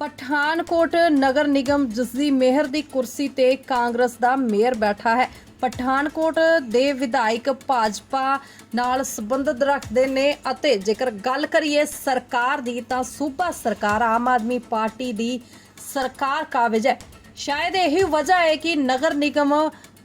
ਪਠਾਨਕੋਟ ਨਗਰ ਨਿਗਮ ਜਿਸਦੀ ਮੇਅਰ ਦੀ ਕੁਰਸੀ ਤੇ ਕਾਂਗਰਸ ਦਾ ਮੇਅਰ ਬੈਠਾ ਹੈ। ਪਠਾਨਕੋਟ ਦੇ ਵਿਧਾਇਕ ਭਾਜਪਾ ਨਾਲ ਸੰਬੰਧਿਤ ਰੱਖਦੇ ਨੇ ਅਤੇ ਜੇਕਰ ਗੱਲ ਕਰੀਏ ਸਰਕਾਰ ਦੀ ਤਾਂ ਸੂਬਾ ਸਰਕਾਰ ਆਮ ਆਦਮੀ ਪਾਰਟੀ ਦੀ ਸਰਕਾਰ ਕਾਬਜ ਹੈ। ਸ਼ਾਇਦ ਇਹੀ ਵਜ੍ਹਾ ਹੈ ਕਿ ਨਗਰ ਨਿਗਮ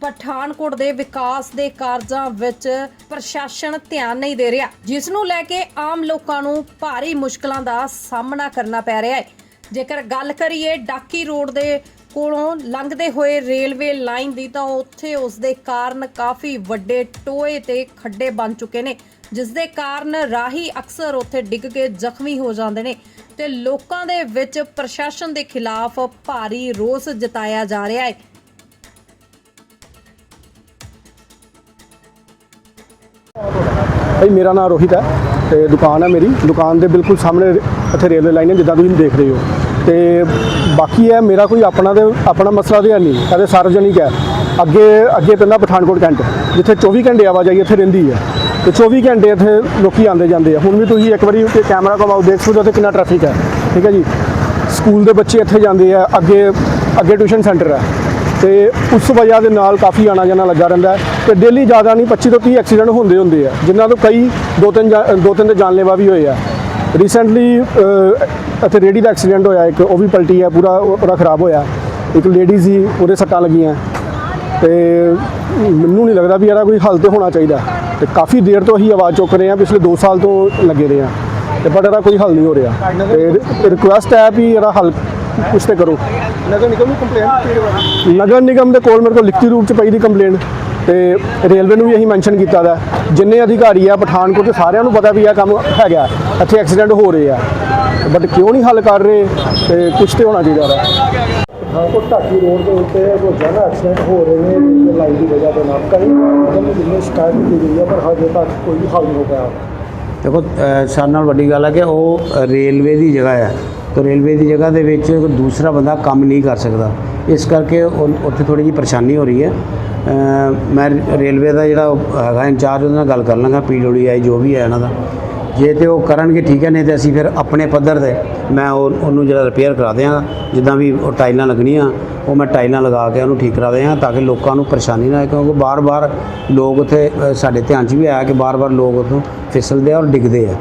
ਪਠਾਨਕੋਟ ਦੇ ਵਿਕਾਸ ਦੇ ਕਾਰਜਾਂ ਵਿੱਚ ਪ੍ਰਸ਼ਾਸਨ ਧਿਆਨ ਨਹੀਂ ਦੇ ਰਿਹਾ, ਜਿਸ ਨੂੰ ਲੈ ਕੇ ਆਮ ਲੋਕਾਂ ਨੂੰ ਭਾਰੀ ਮੁਸ਼ਕਲਾਂ ਦਾ ਸਾਹਮਣਾ ਕਰਨਾ ਪੈ ਰਿਹਾ ਹੈ। ਜੇਕਰ ਗੱਲ ਕਰੀਏ ਡਾਕੀ ਰੋਡ ਦੇ ਕੋਲੋਂ ਲੰਘਦੇ ਹੋਏ ਰੇਲਵੇ ਲਾਈਨ ਦੀ, ਤਾਂ ਉੱਥੇ ਉਸ ਦੇ ਕਾਰਨ ਕਾਫੀ ਵੱਡੇ ਟੋਏ ਤੇ ਖੱਡੇ ਬਣ ਚੁੱਕੇ ਨੇ ਜਿਸ ਦੇ ਕਾਰਨ ਰਾਹੀ ਅਕਸਰ ਉੱਥੇ ਡਿੱਗ ਕੇ ਜ਼ਖਮੀ ਹੋ ਜਾਂਦੇ ਨੇ ਤੇ ਲੋਕਾਂ ਦੇ ਵਿੱਚ ਪ੍ਰਸ਼ਾਸਨ ਦੇ ਖਿਲਾਫ ਭਾਰੀ ਰੋਸ ਜਤਾਇਆ ਜਾ ਰਿਹਾ ਹੈ। ਭਾਈ, ਮੇਰਾ ਨਾਮ ਰੋਹਿਤ ਹੈ ਤੇ ਦੁਕਾਨ ਹੈ ਮੇਰੀ। ਦੁਕਾਨ ਦੇ ਬਿਲਕੁਲ ਸਾਹਮਣੇ ਇੱਥੇ ਰੇਲਵੇ ਲਾਈਨ ਹੈ, ਜਿੱਦਾਂ ਤੁਸੀਂ ਦੇਖ ਰਹੇ ਹੋ। ਤੇ ਬਾਕੀ ਹੈ ਮੇਰਾ ਕੋਈ ਆਪਣਾ ਦੇ ਆਪਣਾ ਮਸਲਾ ਤੇ ਹੈ ਨਹੀਂ। ਕਦੇ ਸਾਰਵਜਨਿਕ ਹੈ। ਅੱਗੇ ਅੱਗੇ ਪੈਂਦਾ ਪਠਾਨਕੋਟ ਕੈਂਟ, ਜਿੱਥੇ 24 ਘੰਟੇ ਆਵਾਜਾਈ ਇੱਥੇ ਰਹਿੰਦੀ ਹੈ। ਤੇ 24 ਘੰਟੇ ਇੱਥੇ ਲੋਕੀ ਆਉਂਦੇ ਜਾਂਦੇ ਆ। ਹੁਣ ਵੀ ਤੁਸੀਂ ਇੱਕ ਵਾਰੀ ਉੱਤੇ ਕੈਮਰਾ ਘੁਮਾਓ, ਦੇਖ ਸਕਦੇ ਹੋ ਉੱਥੇ ਕਿੰਨਾ ਟ੍ਰੈਫਿਕ ਹੈ। ਠੀਕ ਹੈ ਜੀ? ਸਕੂਲ ਦੇ ਬੱਚੇ ਇੱਥੇ ਜਾਂਦੇ ਆ। ਅੱਗੇ ਅੱਗੇ ਟਿਊਸ਼ਨ ਸੈਂਟਰ ਹੈ। ਤੇ ਉਸ ਵਜ੍ਹਾ ਦੇ ਨਾਲ ਕਾਫੀ ਆਣਾ ਜਾਣਾ ਲੱਗਾ ਰਹਿੰਦਾ ਹੈ। ਤੇ ਡੇਲੀ ਜ਼ਿਆਦਾ ਨਹੀਂ 25 ਤੋਂ 30 ਐਕਸੀਡੈਂਟ ਹੁੰਦੇ ਹੁੰਦੇ ਆ, ਜਿਨ੍ਹਾਂ ਤੋਂ ਕਈ ਦੋ ਤਿੰਨ ਦੋ ਤਿੰਨ ਦੇ ਜਾਨਲੇਵਾ ਵੀ ਹੋਏ ਆ। ਰੀਸੈਂਟਲੀ ਇੱਥੇ ਰੇੜੀ ਦਾ ਐਕਸੀਡੈਂਟ ਹੋਇਆ ਇੱਕ ਉਹ ਵੀ ਪਲਟੀ ਹੈ ਪੂਰਾ ਉਹਦਾ ਖਰਾਬ ਹੋਇਆ। ਇੱਕ ਲੇਡੀ ਸੀ ਉਹਦੇ ਸੱਟਾਂ ਲੱਗੀਆਂ। ਤੇ ਮੈਨੂੰ ਨਹੀਂ ਲੱਗਦਾ ਵੀ ਇਹਦਾ ਕੋਈ ਹੱਲ ਤੇ ਹੋਣਾ ਚਾਹੀਦਾ। ਤੇ ਕਾਫੀ ਦੇਰ ਤੋਂ ਅਸੀਂ ਆਵਾਜ਼ ਚੁੱਕ ਰਹੇ ਹਾਂ ਪਿਛਲੇ 2 ਸਾਲ ਤੋਂ ਲੱਗੇ ਰਹੇ ਹਾਂ। ਤੇ ਬਟ ਇਹਦਾ ਕੋਈ ਹੱਲ ਨਹੀਂ ਹੋ ਰਿਹਾ। ਤੇ ਰਿਕੁਐਸਟ ਹੈ ਵੀ ਇਹਦਾ ਹੱਲ ਕੁਛ ਤੇ ਕਰੋ। ਨਗਰ ਨਿਗਮ ਨੂੰ ਕੰਪਲੇਂਟ ਨਗਰ ਨਿਗਮ ਦੇ ਕੋਲ ਮੇਰੇ ਕੋਲ ਲਿਖਤੀ ਰੂਪ ਚ ਪਈ ਦੀ ਕੰਪਲੇਂਟ ਤੇ ਰੇਲਵੇ ਨੂੰ ਵੀ ਅਸੀਂ ਮੈਂਸ਼ਨ ਕੀਤਾ ਦਾ ਜਿੰਨੇ ਅਧਿਕਾਰੀ ਆ ਪਠਾਨਕੋਟ ਦੇ ਸਾਰਿਆਂ ਨੂੰ ਪਤਾ ਵੀ ਇਹ ਕੰਮ ਹੈਗਾ ਇੱਥੇ ਐਕਸੀਡੈਂਟ ਹੋ ਰਹੇ ਆ। ਬਟ ਕਿਉਂ ਨਹੀਂ ਹੱਲ ਕਰ ਰਹੇ? ਤੇ ਕੁਛ ਤੇ ਹੋਣਾ ਚਾਹੀਦਾ ਵਾ। ਪਠਾਨਕੋਟ ਢਾਕੀ ਰੋਡ ਦੇ ਉੱਤੇ ਰੋਜ਼ਾਨਾ ਐਕਸੀਡੈਂਟ ਹੋ ਰਹੇ ਨੇ ਲਾਈਨ ਦੀ ਵਜ੍ਹਾ ਦੇ ਨਾਲ ਕਈ ਮਤਲਬ ਜਿੰਨੇ ਸ਼ਿਕਾਇਤ ਕੀਤੀ ਗਈ ਹੈ ਪਰ ਹਜੇ ਤੱਕ ਕੋਈ ਹੱਲ ਨਹੀਂ ਹੋ ਪਾਇਆ। ਦੇਖੋ ਸਾਡੇ ਨਾਲ ਵੱਡੀ ਗੱਲ ਹੈ ਕਿ ਉਹ ਰੇਲਵੇ ਦੀ ਜਗ੍ਹਾ ਹੈ ਤੇ ਰੇਲਵੇ ਦੀ ਜਗ੍ਹਾ ਦੇ ਵਿੱਚ ਦੂਸਰਾ ਬੰਦਾ ਕੰਮ ਨਹੀਂ ਕਰ ਸਕਦਾ। ਇਸ ਕਰਕੇ ਉਹ- ਉੱਥੇ ਥੋੜੀ ਜਿਹੀ ਪਰੇਸ਼ਾਨੀ ਹੋ ਰਹੀ ਹੈ। ਮੈਂ ਰੇਲਵੇ ਦਾ ਜਿਹੜਾ ਉਹ ਹੈਗਾ, ਇੰਚਾਰਜ ਉਹਦੇ ਨਾਲ ਗੱਲ ਕਰ ਲਾਂਗਾ ਪੀਡਬਲਯੂਆਈ ਜੋ ਵੀ ਹੈ ਇਹਨਾਂ ਦਾ। ਜੇ ਤੇ ਉਹ ਕਰਨਗੇ, ਠੀਕ ਹੈ, ਨਹੀਂ ਤੇ ਅਸੀਂ ਫਿਰ ਆਪਣੇ ਪੱਧਰ ਤੇ ਮੈਂ ਉਹ, ਉਹਨੂੰ ਜਿਹੜਾ ਰਿਪੇਅਰ ਕਰਾ ਦਿਆਂਗਾ। ਜਿੱਦਾਂ ਵੀ ਉਹ ਟਾਈਲਾਂ ਲੱਗਣੀਆਂ, ਉਹ ਮੈਂ ਟਾਈਲਾਂ ਲਗਾ ਕੇ ਉਹਨੂੰ ਠੀਕ ਕਰਾ ਦਿਆਂ ਤਾਂ ਕਿ ਲੋਕਾਂ ਨੂੰ ਪਰੇਸ਼ਾਨੀ ਨਾ ਆਏ, ਕਿਉਂਕਿ ਬਾਰ-ਬਾਰ ਲੋਕ ਉੱਥੇ ਸਾਡੇ ਧਿਆਨ 'ਚ ਵੀ ਆਇਆ ਕਿ ਬਾਰ-ਬਾਰ ਲੋਕ ਉੱਥੋਂ ਫਿਸਲਦੇ ਆ ਔਰ ਡਿੱਗਦੇ ਆ।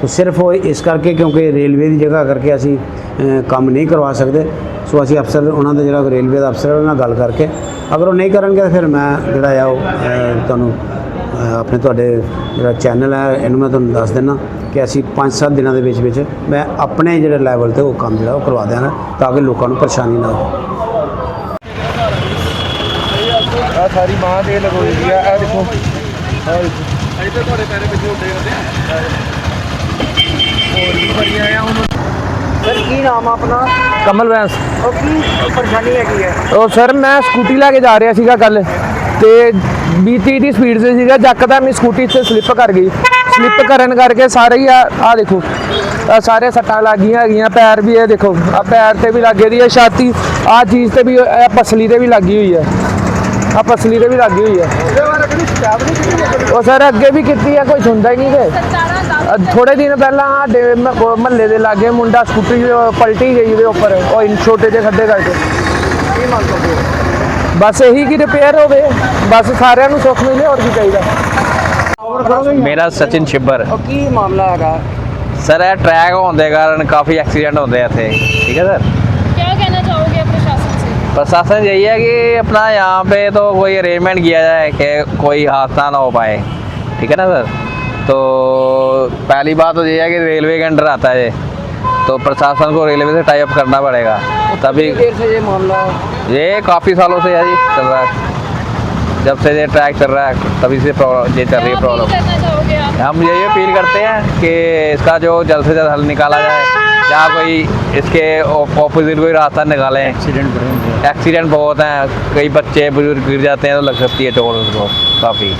ਤਾਂ ਸਿਰਫ ਉਹ ਇਸ ਕਰਕੇ ਕਿਉਂਕਿ ਰੇਲਵੇ ਦੀ ਜਗ੍ਹਾ ਕਰਕੇ ਅਸੀਂ ਕੰਮ ਨਹੀਂ ਕਰਵਾ ਸਕਦੇ। ਸੋ ਅਸੀਂ ਅਫਸਰ ਉਹਨਾਂ ਦਾ ਜਿਹੜਾ ਰੇਲਵੇ ਦਾ ਅਫਸਰ ਉਹਨਾਂ ਨਾਲ ਗੱਲ ਕਰਕੇ। ਅਗਰ ਉਹ ਨਹੀਂ ਕਰਨਗੇ ਤਾਂ ਫਿਰ ਮੈਂ ਜਿਹੜਾ ਆ ਉਹ ਤੁਹਾਨੂੰ ਆਪਣੇ ਤੁਹਾਡੇ ਜਿਹੜਾ ਚੈਨਲ ਹੈ ਇਹਨੂੰ ਮੈਂ ਤੁਹਾਨੂੰ ਦੱਸ ਦਿੰਦਾ ਕਿ ਅਸੀਂ 5-7 ਦਿਨਾਂ ਦੇ ਵਿੱਚ ਵਿੱਚ ਮੈਂ ਆਪਣੇ ਜਿਹੜੇ ਲੈਵਲ ਤੇ ਉਹ ਕੰਮ ਜਿਹੜਾ ਉਹ ਕਰਵਾ ਦਿਆਂਗਾ ਤਾਂ ਕਿ ਲੋਕਾਂ ਨੂੰ ਪਰੇਸ਼ਾਨੀ ਨਾ ਹੋਵੇ। ਆ ਸਾਰੀ ਬਾਂਹ ਤੇ ਲਗੋਈ ਦੀ ਆ ਇਹ ਦੇਖੋ। ਆ ਦੇਖੋ। ਇੱਥੇ ਤੁਹਾਡੇ ਪੈਰੇ ਪਿੱਛੇ ਉੱਡੇ ਹੁੰਦੇ ਆ ਹੋਰ ਵੀ ਬੜੀਆਂ ਆ ਹੁਣ ਸਰ ਕੀ ਨਾਮ ਆ ਆਪਣਾ? ਕਮਲ ਵੈਂਸ। ਉਹ ਕੀ ਪਰੇਸ਼ਾਨੀ ਹੈਗੀ ਹੈ? ਉਹ ਸਰ ਮੈਂ ਸਕੂਟੀ ਲੈ ਕੇ ਜਾ ਰਿਹਾ ਸੀਗਾ ਕੱਲ ਤੇ 20 30 ਦੀ ਸਪੀਡ ਤੇ ਸੀਗਾ ਜੱਕਦਮ ਮੇਰੀ ਸਕੂਟੀ ਤੇ ਸਲਿੱਪ ਕਰ ਗਈ। ਸਲਿੱਪ ਕਰਨ ਕਰਕੇ ਸਾਰੇ ਹੀ ਆ ਆ ਦੇਖੋ ਆ ਸਾਰੇ ਸੱਟਾਂ ਲੱਗੀਆਂ ਹੈਗੀਆਂ ਪੈਰ ਵੀ ਇਹ ਦੇਖੋ ਆ ਪੈਰ ਤੇ ਵੀ ਲੱਗੇ ਦੀ ਹੈ ਛਾਤੀ ਆ ਚੀਜ਼ ਤੇ ਵੀ ਪਸਲੀ ਤੇ ਵੀ ਲੱਗੀ ਹੋਈ ਹੈ। ਆ ਪਸਲੀ ਤੇ ਵੀ ਲੱਗੀ ਹੋਈ ਹੈ ਉਹ ਸਰ ਅੱਗੇ ਵੀ ਕੀਤੀ ਹੈ ਕੋਈ ਸੁਣਦਾ ਹੀ ਨਹੀਂ ਤੇ ਥੋੜੇ ਦਿਨ ਪਹਿਲਾਂ ਸਾਡੇ ਮਹੱਲੇ ਦੇ ਲਾਗੇ ਮੁੰਡਾ ਸਕੂਟਰੀ ਪਲਟੀ ਗਈ ਉਹਦੇ ਉੱਪਰ ਉਹ ਇਨ ਛੋਟੇ ਜਿਹੇ ਖੱਡੇ ਕਰਕੇ। ਬਸ ਇਹੀ ਕਿ ਰਿਪੇਅਰ ਹੋਵੇ ਬਸ ਸਾਰਿਆਂ ਨੂੰ ਸੁੱਖ ਮਿਲੇ ਹੋਰ ਕੀ ਚਾਹੀਦਾ। ਮੇਰਾ ਸਚਿਨ ਛਿੱਬਰ। ਕੀ ਮਾਮਲਾ ਹੈਗਾ? ਸਰ ਇਹ ਟਰੈਕ ਹੋਣ ਦੇ ਕਾਰਨ ਕਾਫੀ ਐਕਸੀਡੈਂਟ ਹੁੰਦੇ ਆ ਇੱਥੇ। ਠੀਕ ਹੈ ਸਰ? प्रशासन यही है कि अपना यहाँ पे तो कोई अरेंजमेंट किया जाए कि कोई हादसा ना हो पाए। ठीक है ना सर? तो पहली बात तो ये है कि रेलवे के अंडर आता है। ये तो प्रशासन को रेलवे से टाइप अप करना पड़ेगा। तभी देर से ये मामला ये काफ़ी सालों से है जी चल रहा है। जब से ये ट्रैक चल रहा है तभी से ये चल रही है प्रॉब्लम करना चाहोगे आप? हम यही अपील करते हैं कि इसका जो जल्द से जल्द हल निकाला जाए या कोई इसके ऑपोजिट कोई रास्ता निकाले। एक्सीडेंट एक्सीडेंट बहुत हैं। कई बच्चे बुज़ुर्ग गिर जाते हैं तो लग सकती है टोल उसको काफ़ी।